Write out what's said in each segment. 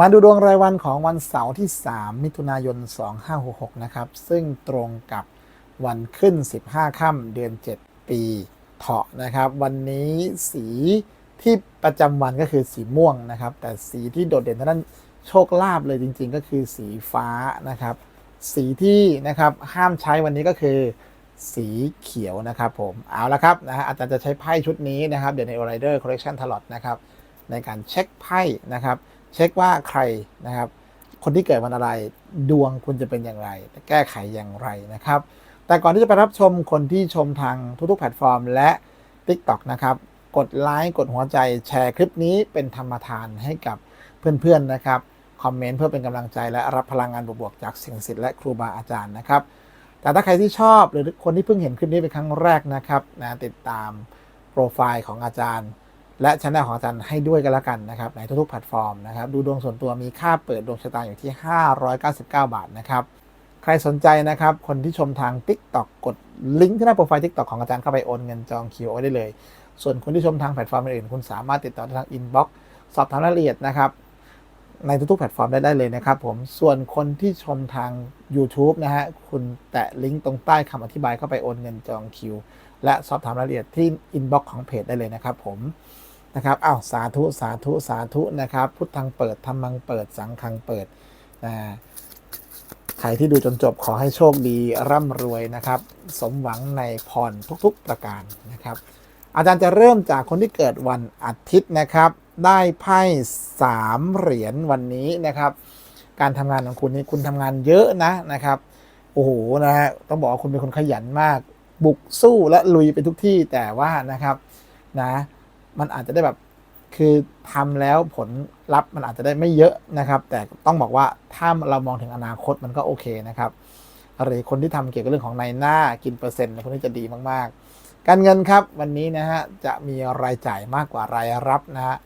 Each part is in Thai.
มาดูดวงรายวันของวันเสาร์ที่ 3 มิถุนายน 2566 นะครับ ซึ่งตรงกับวันขึ้น 15 ค่ำเดือน 7 ปีเถาะนะครับ วันนี้สีที่ประจำวันก็คือสีม่วงนะครับ แต่สีที่โดดเด่นทางด้นโชคลาภเลยจริง ๆ ก็คือสีฟ้านะครับ สีที่นะครับห้ามใช้วันนี้ก็คือสีเขียวนะครับผม เอาละครับนะฮะอาจารย์จะใช้ไพ่ชุดนี้นะครับเดี๋ยวใน o r i d e r Collection Tarot นะครับ ในการเช็คไพ่นะครับ เช็คว่าใครนะครับ คนที่เกิดวันอะไร ดวงคุณจะเป็นอย่างไร แก้ไขอย่างไรนะครับ แต่ก่อนที่จะไปรับชมคนที่ชมทางทุกๆแพลตฟอร์ม และ TikTok นะครับ กดไลค์กดหัวใจแชร์คลิปนี้เป็นธรรมทานให้กับเพื่อนๆนะครับคอมเมนต์เพื่อเป็นกำลังใจและรับพลังงานบวกๆจากสิ่งศักดิ์สิทธิ์และครูบาอาจารย์นะครับ แต่ถ้าใครที่ชอบหรือคนที่เพิ่งเห็นคลิปนี้เป็นครั้งแรกนะครับนะติดตามโปรไฟล์ของอาจารย์ และช anel ของอาจารย์ให้ด้วยกันแล้วกันนะครับในทุกๆแพลตฟอร์มนะครับดูดวงส่วนตัวมีค่าเปิดดวงชะตาอยู่ที่ 599 บาทนะครับใครสนใจนะครับ คนที่ชมทาง TikTok กดลิงก์ที่หน้าโปรไฟล์ TikTok ของอาจารย์เข้าไปโอนเงินจองคิวได้เลย ส่วนคนที่ชมทางแพลตฟอร์มอื่น คุณสามารถติดต่อทางอินบ็อกซ์สอบถามรายละเอียดนะครับ ในทุกๆแพลตฟอร์มได้ได้เลยนะครับผมส่วนคนที่ชมทาง YouTube นะฮะคุณแตะลิงก์ตรงใต้คำอธิบายเข้าไปโอนเงินจองคิว และสอบถามรายละเอียดที่อินบ็อกซ์ของเพจได้เลยนะครับผม นะครับอ้าวสาธุสาธุสาธุนะครับ พุทธังเปิดธรรมังเปิดสังฆังเปิดอ่าใครที่ดูจนจบขอให้โชคดีร่ำรวยนะครับ สมหวังในพรทุกๆประการนะครับ อาจารย์จะเริ่มจากคนที่เกิดวันอาทิตย์นะครับ ได้ไพ่สามเหรียญวันนี้นะครับ การทำงานของคุณนี่คุณทำงานเยอะนะนะครับโอ้โหนะฮะต้องบอกว่าคุณเป็นคนขยันมาก บุกสู้และลุยไปทุกที่แต่ว่านะครับนะ มันอาจจะได้แบบคือทำแล้วผลลัพธ์มันอาจจะได้ไม่เยอะนะครับ แต่ต้องบอกว่าถ้าเรามองถึงอนาคตมันก็โอเคนะครับหรือคนที่ทำเกี่ยวกับเรื่องของในหน้ากินเปอร์เซ็นต์พวกนี้จะดีมากๆ การเงินครับวันนี้นะฮะจะมีรายจ่ายมากกว่ารายรับนะฮะ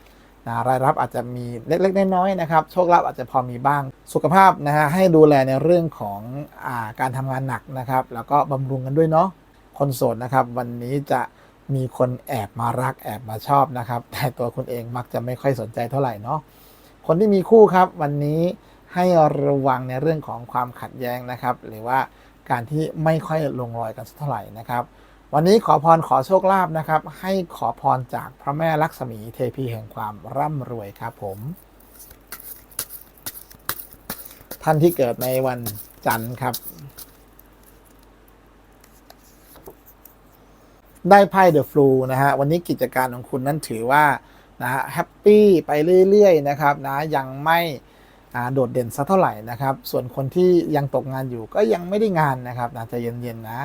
รายรับอาจจะมีเล็กๆน้อยๆนะครับโชคลาภอาจจะพอมีบ้าง สุขภาพนะฮะให้ดูแลในเรื่องของอาการทำงานหนักนะครับ แล้วก็บำรุงกันด้วยเนาะคนโสดนะครับ วันนี้จะ มีคนแอบมารักแอบมาชอบนะครับ แต่ตัวคุณเองมักจะไม่ค่อยสนใจเท่าไหร่เนาะคนที่มีคู่ครับ วันนี้ให้ระวังในเรื่องของความขัดแย้งนะครับ หรือว่าการที่ไม่ค่อยลงรอยกันสักเท่าไหร่นะครับ วันนี้ขอพรขอโชคลาภนะครับ ให้ขอพรจากพระแม่ลักษมีเทพีแห่งความร่ำรวยครับผม ท่านที่เกิดในวันจันทร์ครับ ได้ไพ่เดอะฟลูนะฮะวันนี้กิจการของคุณนั้นถือว่านะฮะแฮปปี้ไปเรื่อยๆนะครับนะยังไม่โดดเด่นสักเท่าไหร่นะครับ ส่วนคนที่ยังตกงานอยู่ก็ยังไม่ได้งานนะครับนะจะเย็นๆนะ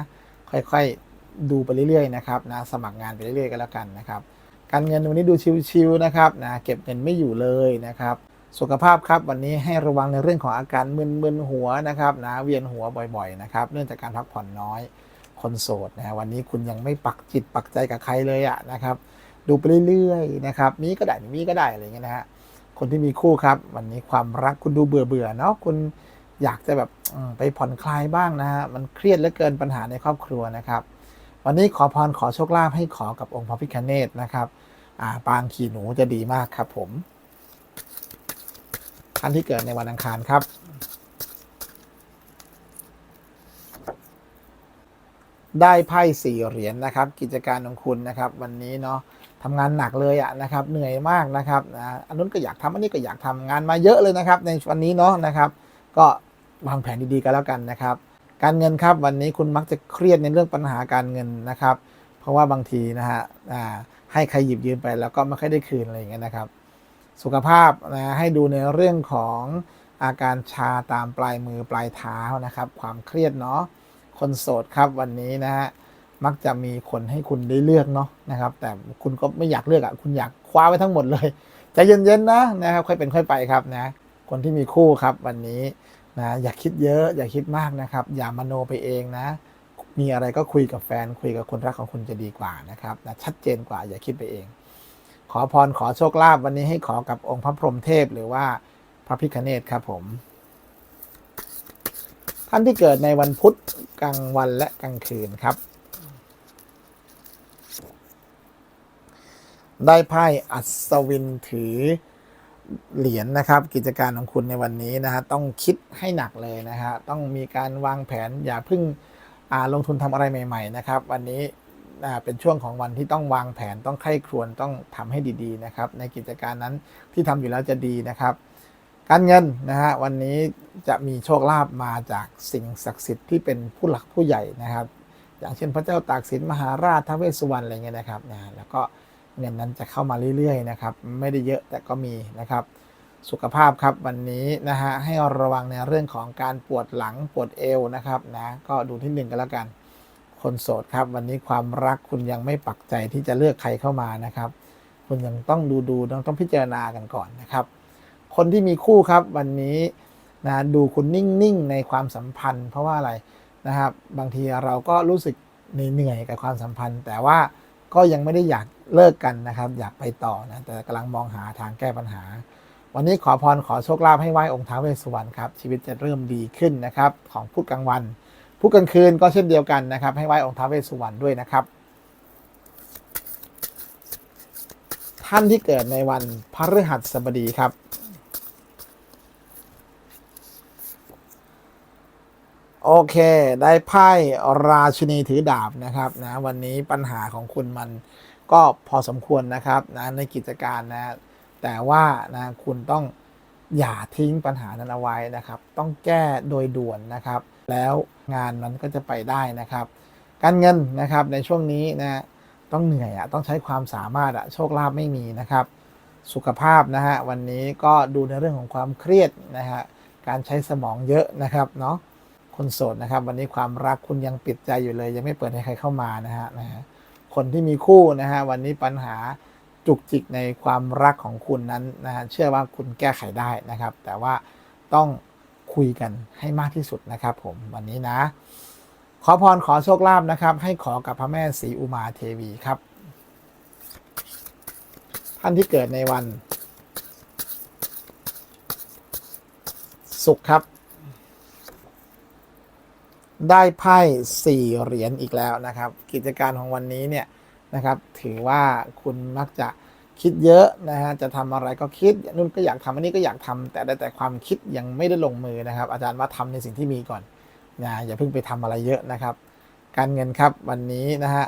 ค่อยๆดูไปเรื่อยๆนะครับนะสมัครงานไปเรื่อยๆก็แล้วกันนะครับ การเงินวันนี้ดูชิวๆนะครับนะเก็บเงินไม่อยู่เลยนะครับ สุขภาพครับวันนี้ให้ระวังในเรื่องของอาการมึนๆหัวนะครับนะเวียนหัวบ่อยๆนะครับ เนื่องจากการพักผ่อนน้อย คนโสดนะวันนี้คุณยังไม่ปักจิตปักใจกับใครเลยอะนะครับ ดูไปเรื่อยๆนะครับมีก็ได้ไม่มีก็ได้อะไรเงี้ยนะฮะคนที่มีคู่ครับ วันนี้ความรักคุณดูเบื่อเบื่อเนาะคุณอยากจะแบบไปผ่อนคลายบ้างนะฮะมันเครียดเหลือเกินปัญหาในครอบครัวนะครับ วันนี้ขอพรขอโชคลาภให้ขอกับองค์พระพิฆเนศนะครับอ่าปางขี่หนูจะดีมากครับผมท่านที่เกิดในวันอังคารครับ ได้ไพ่สี่เหรียญนะครับ กิจการของคุณนะครับ วันนี้เนาะทำงานหนักเลยอะนะครับ เหนื่อยมากนะครับนะอันนู้นก็อยากทำอันนี้ก็อยากทำงานมาเยอะเลยนะครับ ในวันนี้เนาะนะครับ ก็วางแผนดีๆกันแล้วกันนะครับ การเงินครับวันนี้คุณมักจะเครียดในเรื่องปัญหาการเงินนะครับ เพราะว่าบางทีนะฮะให้ใครหยิบยืมไปแล้วก็ไม่ค่อยได้คืนอะไรอย่างเงี้ยนะครับ สุขภาพนะให้ดูในเรื่องของอาการชาตามปลายมือปลายเท้านะครับ ความเครียดเนาะ คนโสดครับวันนี้นะฮะมักจะมีคนให้คุณได้เลือกเนาะนะครับ แต่คุณก็ไม่อยากเลือกอะ่ะคุณอยากคว้าไว้ทั้งหมดเลยใจเย็นๆนะนะครับ ค่อยเป็นค่อยไปครับนะคนที่มีคู่ครับวันนี้นะอย่าคิดเยอะ อย่าคิดมากนะครับ อย่ามโนไปเองนะ มีอะไรก็คุยกับแฟนคุยกับคนรักของคุณจะดีกว่านะครับนะชัดเจนกว่าอย่าคิดไปเอง ขอพรขอโชคลาภวันนี้ให้ขอกับองค์พระพรหมเทพหรือว่าพระพิฆเนศครับผม ท่านที่เกิดในวันพุธกลางวันและกลางคืนครับ ได้ไพ่อัศวินถือเหรียญนะครับ กิจการของคุณในวันนี้นะฮะต้องคิดให้หนักเลยนะฮะต้องมีการวางแผนอย่าเพิ่งลงทุนทำอะไรใหม่ ๆ นะครับ วันนี้เป็นช่วงของวันที่ต้องวางแผนต้องใคร่ครวญต้องทำให้ดีๆนะครับ ในกิจการนั้นที่ทำอยู่แล้วจะดีนะครับ การเงินนะฮะวันนี้ จะมีโชคลาภมาจากสิ่งศักดิ์สิทธิ์ที่เป็นผู้หลักผู้ใหญ่นะครับ อย่างเช่นพระเจ้าตากสินมหาราชท้าวเวสสุวรรณอะไรเงี้ยนะครับนะแล้วก็เงินนั้นจะเข้ามาเรื่อยๆนะครับ ไม่ได้เยอะแต่ก็มีนะครับ สุขภาพครับวันนี้นะฮะให้ระวังในเรื่องของการปวดหลังปวดเอวนะครับนะก็ดูที่หนึ่งกันแล้วกัน คนโสดครับ วันนี้ความรักคุณยังไม่ปักใจที่จะเลือกใครเข้ามานะครับ คุณยังต้องดูดูต้องต้องพิจารณากันก่อนนะครับ คนที่มีคู่ครับวันนี้ นะดูคุณนิ่งๆ ในความสัมพันธ์ เพราะว่าอะไรนะครับ บางทีเราก็รู้สึกเหนื่อยๆกับความสัมพันธ์ แต่ว่าก็ยังไม่ได้อยากเลิกกันนะครับ อยากไปต่อนะแต่กำลังมองหาทางแก้ปัญหา วันนี้ขอพรขอโชคลาภให้ไหว้องค์ท้าวเวสสุวรรณครับชีวิตจะเริ่มดีขึ้นนะครับ ของพูดกลางวันพูดกลางคืนก็เช่นเดียวกันนะครับ ให้ไหว้องค์ท้าวเวสสุวรรณด้วยนะครับ ท่านที่เกิดในวันพฤหัสบดีครับ โอเค ได้ไพ่ราชินีถือดาบนะครับนะวันนี้ปัญหาของคุณมันก็พอสมควรนะครับนะในกิจการนะ แต่ว่านะคุณต้องอย่าทิ้งปัญหานั้นเอาไว้นะครับ ต้องแก้โดยด่วนนะครับ แล้วงานมันก็จะไปได้นะครับ การเงินนะครับในช่วงนี้นะต้องเหนื่อยอะต้องใช้ความสามารถอะโชคลาภไม่มีนะครับ สุขภาพนะฮะวันนี้ก็ดูในเรื่องของความเครียดนะฮะการใช้สมองเยอะนะครับเนาะ คนโสดนะครับ วันนี้ความรักคุณยังปิดใจอยู่เลย ยังไม่เปิดให้ใครเข้ามานะฮะนะฮะคนที่มีคู่นะฮะวันนี้ปัญหาจุกจิกในความรักของคุณนั้นนะฮะเชื่อว่าคุณแก้ไขได้นะครับ แต่ว่าต้องคุยกันให้มากที่สุดนะครับผมวันนี้นะ ขอพรขอโชคลาภนะครับ ให้ขอกับพระแม่ศรีอุมาเทวีครับ ท่านที่เกิดในวันศุกร์ครับ ได้ไพ่สี่เหรียญอีกแล้วนะครับ กิจการของวันนี้เนี่ยนะครับถือว่าคุณมักจะคิดเยอะนะฮะจะทำอะไรก็คิดนู่นก็อยากทำอันนี้ก็อยากทำแต่ได้แต่ความคิดยังไม่ได้ลงมือนะครับ อาจารย์ว่าทำในสิ่งที่มีก่อนนะอย่าเพิ่งไปทำอะไรเยอะนะครับ การเงินครับวันนี้นะฮะ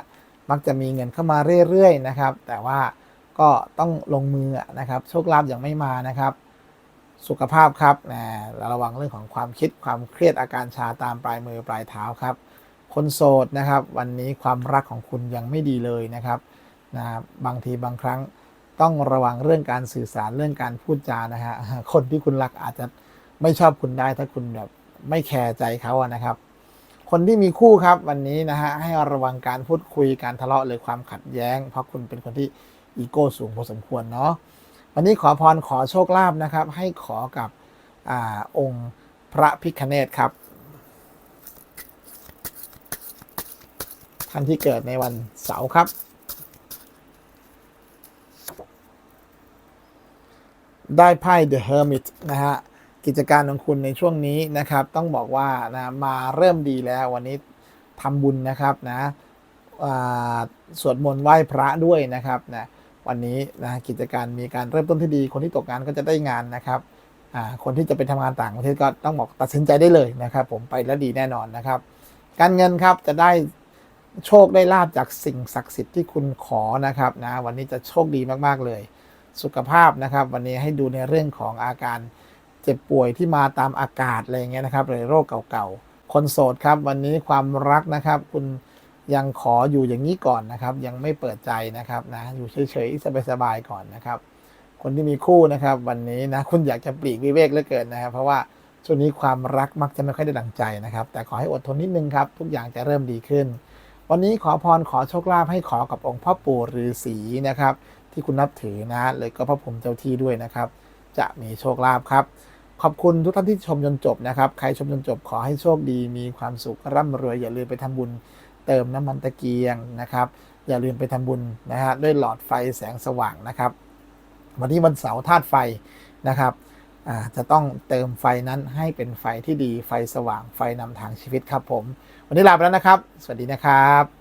มักจะมีเงินเข้ามาเรื่อยๆนะครับ แต่ว่าก็ต้องลงมือนะครับ โชคลาภยังไม่มานะครับ สุขภาพครับนะระวังเรื่องของความคิดความเครียดอาการชาตามปลายมือปลายเท้าครับ คนโสดนะครับ วันนี้ความรักของคุณยังไม่ดีเลยนะครับนะบางทีบางครั้งต้องระวังเรื่องการสื่อสารเรื่องการพูดจานะฮะคนที่คุณรักอาจจะไม่ชอบคุณได้ถ้าคุณแบบไม่แคร์ใจเขาอะนะครับ คนที่มีคู่ครับวันนี้นะฮะให้ระวังการพูดคุยการทะเลาะหรือความขัดแย้ง เพราะคุณเป็นคนที่อีโก้สูงพอสมควรเนาะ วันนี้ขอพรขอโชคลาภนะครับ ให้ขอกับอองค์พระพิคเนตครับ ท่านที่เกิดในวันเสาร์ครับ ได้ไพ่ The Hermit นะฮะกิจการของคุณในช่วงนี้นะครับ ต้องบอกว่านะมาเริ่มดีแล้ววันนี้ทำบุญนะครับนะสวดมนต์ไหว้พระด้วยนะครับนะ วันนี้นะกิจการมีการเริ่มต้นที่ดี คนที่ตกงานก็จะได้งานนะครับอ่าคนที่จะไปทำงานต่างประเทศก็ต้องบอกตัดสินใจได้เลยนะครับ ผมไปแล้วดีแน่นอนนะครับ การเงินครับจะได้โชคได้ลาบจากสิ่งศักดิ์สิทธิ์ที่คุณขอนะครับนะวันนี้จะโชคดีมากๆเลย สุขภาพนะครับ วันนี้ให้ดูในเรื่องของอาการเจ็บป่วยที่มาตามอากาศอะไรเงี้ยนะครับหรือโรคเก่าๆคนโสดครับ วันนี้ความรักนะครับ คุณ ยังขออยู่อย่างนี้ก่อนนะครับ ยังไม่เปิดใจนะครับนะอยู่เฉยๆสบายๆก่อนนะครับ คนที่มีคู่นะครับ วันนี้นะคุณอยากจะปลีกวิเวกเหลือเกินนะครับ เพราะว่าช่วงนี้ความรักมักจะไม่ค่อยได้ดังใจนะครับ แต่ขอให้อดทนนิดนึงครับ ทุกอย่างจะเริ่มดีขึ้น วันนี้ขอพรขอโชคลาภให้ขอกับองค์พ่อปู่ฤาษีนะครับ ที่คุณนับถือนะเลยก็พระผมเจ้าที่ด้วยนะครับ จะมีโชคลาภครับขอบคุณทุกท่านที่ชมจนจบนะครับ ใครชมจนจบขอให้โชคดี มีความสุขร่ำรวยอย่าลืมไปทำบุญ เติมน้ำมันตะเกียงนะครับ อย่าลืมไปทำบุญนะฮะด้วยหลอดไฟแสงสว่างนะครับ วันนี้วันเสาร์ธาตุไฟนะครับจะต้องเติมไฟนั้นให้เป็นไฟที่ดีไฟสว่างไฟนำทางชีวิตครับผม วันนี้ลาไปแล้วนะครับ สวัสดีนะครับ